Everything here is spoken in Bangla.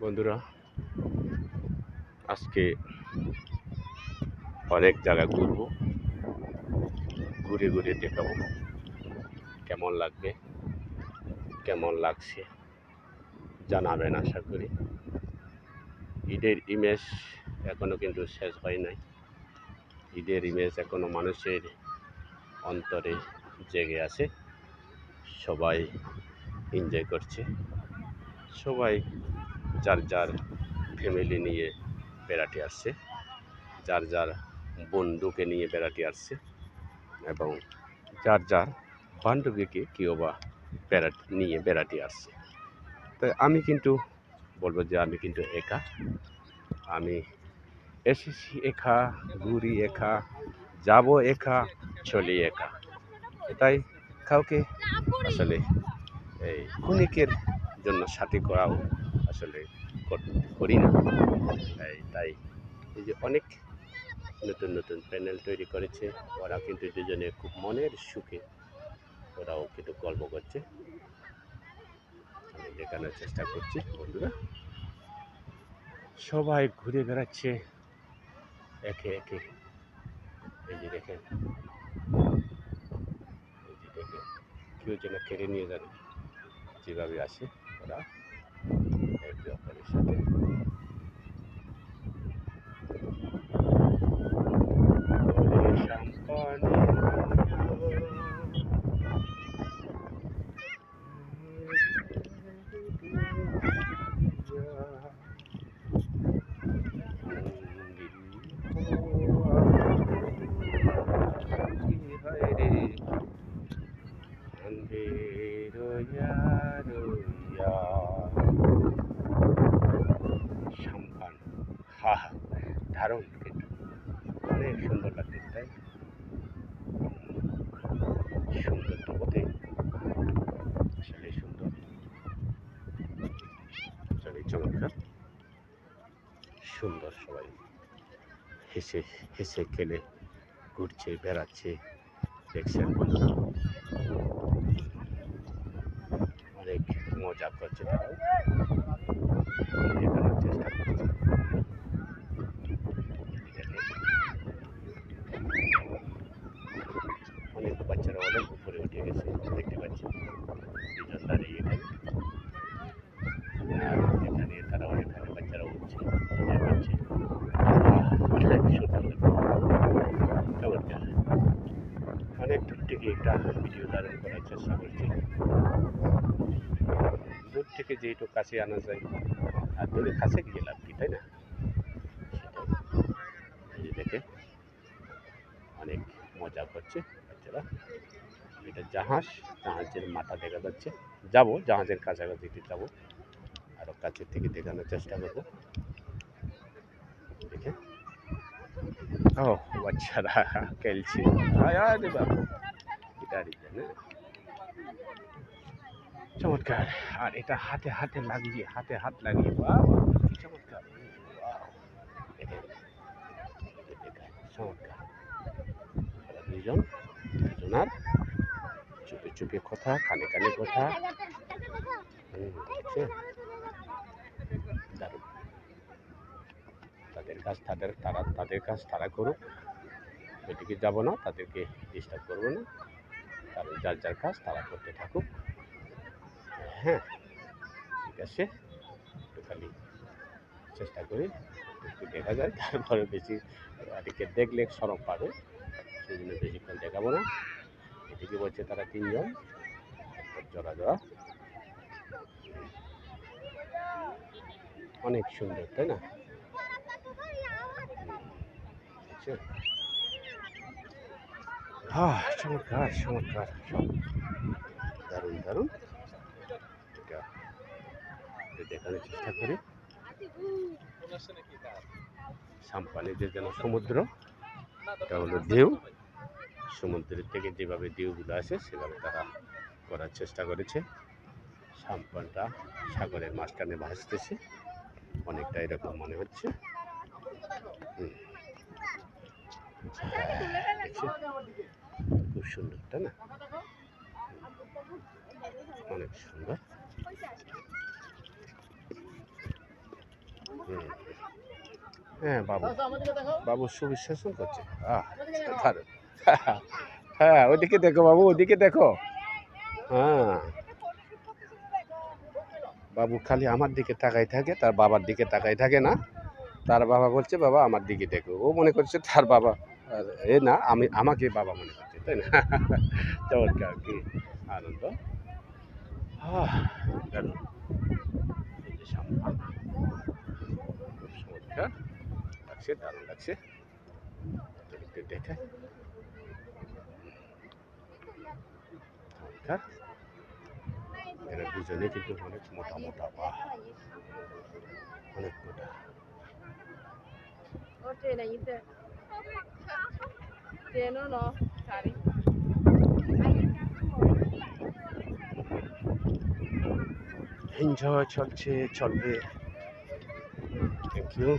বন্ধুরা, আজকে অনেক জায়গা ঘুরবো। ঘুরে ঘুরে দেখাবো কেমন লাগবে, কেমন লাগছে, জানাবেন আশা করি। ঈদের ইমেজ এখনও কিন্তু শেষ হয় নাই। ঈদের ইমেজ এখনও মানুষের অন্তরে জেগে আছে। সবাই এনজয় করছে। সবাই যার যার ফ্যামিলি নিয়ে বেড়াতে আসছে, যার যার বন্ধুকে নিয়ে বেড়াতে আসছে এবং যার যার বান্ধবীকে কেউ বা বেড়া, নিয়ে বেড়াতে আসছে। তাই আমি কিন্তু বলব যে আমি কিন্তু একা। আমি এসেছি একা, ঘুরি একা, যাব একা, চলি একা। তাই কাউকে আসলে এই ক্ষণিকের জন্য সাথী করাও আসলে করি না। তাই তাই এই যে অনেক নতুন নতুন প্যানেল তৈরি করেছে। ওরা কিন্তু দুজনে খুব মনের সুখে ওরাও কিন্তু গল্প করছে। আমি দেখানোর চেষ্টা করছি, বন্ধুরা। সবাই ঘুরে বেড়াচ্ছে একে একে। এই যে এই যে দেখেন। কেউ যেন কেড়ে নিয়ে যাবে যেভাবে আসে ওরা। একে অপরের সাথে ওরে সম্পানে সম্পান হা হা দারুণ কিন্তু অনেক সুন্দর লাগছে তাই? সুন্দর তো বটে আসলে সুন্দর। আসলে চমৎকার সুন্দর সবাই। হেসে হেসে খেলে, ঘুরছে, বেড়াচ্ছে, দেখছেন বন্ধুরা। অনেক মজা করছে তারাও। চেষ্টা করছে অনেক বাচ্চারা অনেক উপরে উঠে গেছে তারা এখানে বাচ্চারা উঠছে অনেক দূর থেকে একটা ভিডিও ধারণ করার চেষ্টা করছি দূর থেকে যেহেতু কাছে আনা যায় আর দূরে কাছে গিয়ে লাভ কি তাই না সেটাই দেখে অনেক মজা করছে বাচ্চারা। এটা জাহাজ, জাহাজের মাথা দেখা যাচ্ছে। যাব, জাহাজের কাছাকাছি যাব। আরও কাছের থেকে দেখানোর চেষ্টা করব। দেখে ও, বাচ্চারা খেলছে। গিটারি চমৎকার। আর এটা হাতে হাতে লাগিয়ে, হাতে হাত লাগিয়ে কি চমৎকার। চমৎকার। দুজনার চুপে কথা কানে কানে কথা। তাদের কাজ, তাদের, তারা, তাদের কাজ তারা করুক। ওইদিকে যাব না, তাদেরকে ডিস্টার্ব করব না। কারণ যার যার কাজ তারা করতে থাকুক। হ্যাঁ ঠিক আছে। একটু খালি চেষ্টা করি, একটু দেখা যায় তারপরে বেশি এদিকে দেখলে সরম পাবে। সেই জন্য বেশিক্ষণ দেখাবো না। এদিকে বলছে তারা তিনজন। জোড়া জোড়া। অনেক সুন্দর, তাই না? হ্যাঁ চমৎকার চমৎকার। দারুণ দারুণ। এটা দেখানোর চেষ্টা করি। সাম্পানি যে যেন সমুদ্র, এটা হলো ঢেউ। সমুদ্রের থেকে যেভাবে ঢেউগুলো আসে, সেভাবে তারা করার চেষ্টা করেছে। সাম্পানটা সাগরের মাঝখানে ভাসতেছে। অনেকটা এরকম মনে হচ্ছে। খুব সুন্দর, তাই না? অনেক সুন্দর। হ্যাঁ বাবু। বাবু সুবিশ্লেষণ করছে। আহ। হ্যাঁ ওদিকে দেখো বাবু ওদিকে দেখো। হ্যাঁ। বাবু খালি আমার দিকে তাকাই থাকে, তার বাবার দিকে তাকাই থাকে না। তার বাবা বলছে, বাবা, আমার দিকে দেখো। ও মনে করছে, তার বাবা এ না, আমি, আমাকে বাবা মনে করছে। তাই না? চমৎকার, কি আনন্দ। চমৎকার লাগছে, দারুণ লাগছে। দেখে। চমৎকার এরা দুজনে কিন্তু অনেক মোটা মোটা পা। অনেক মোটা। চলছে চলবে। Thank you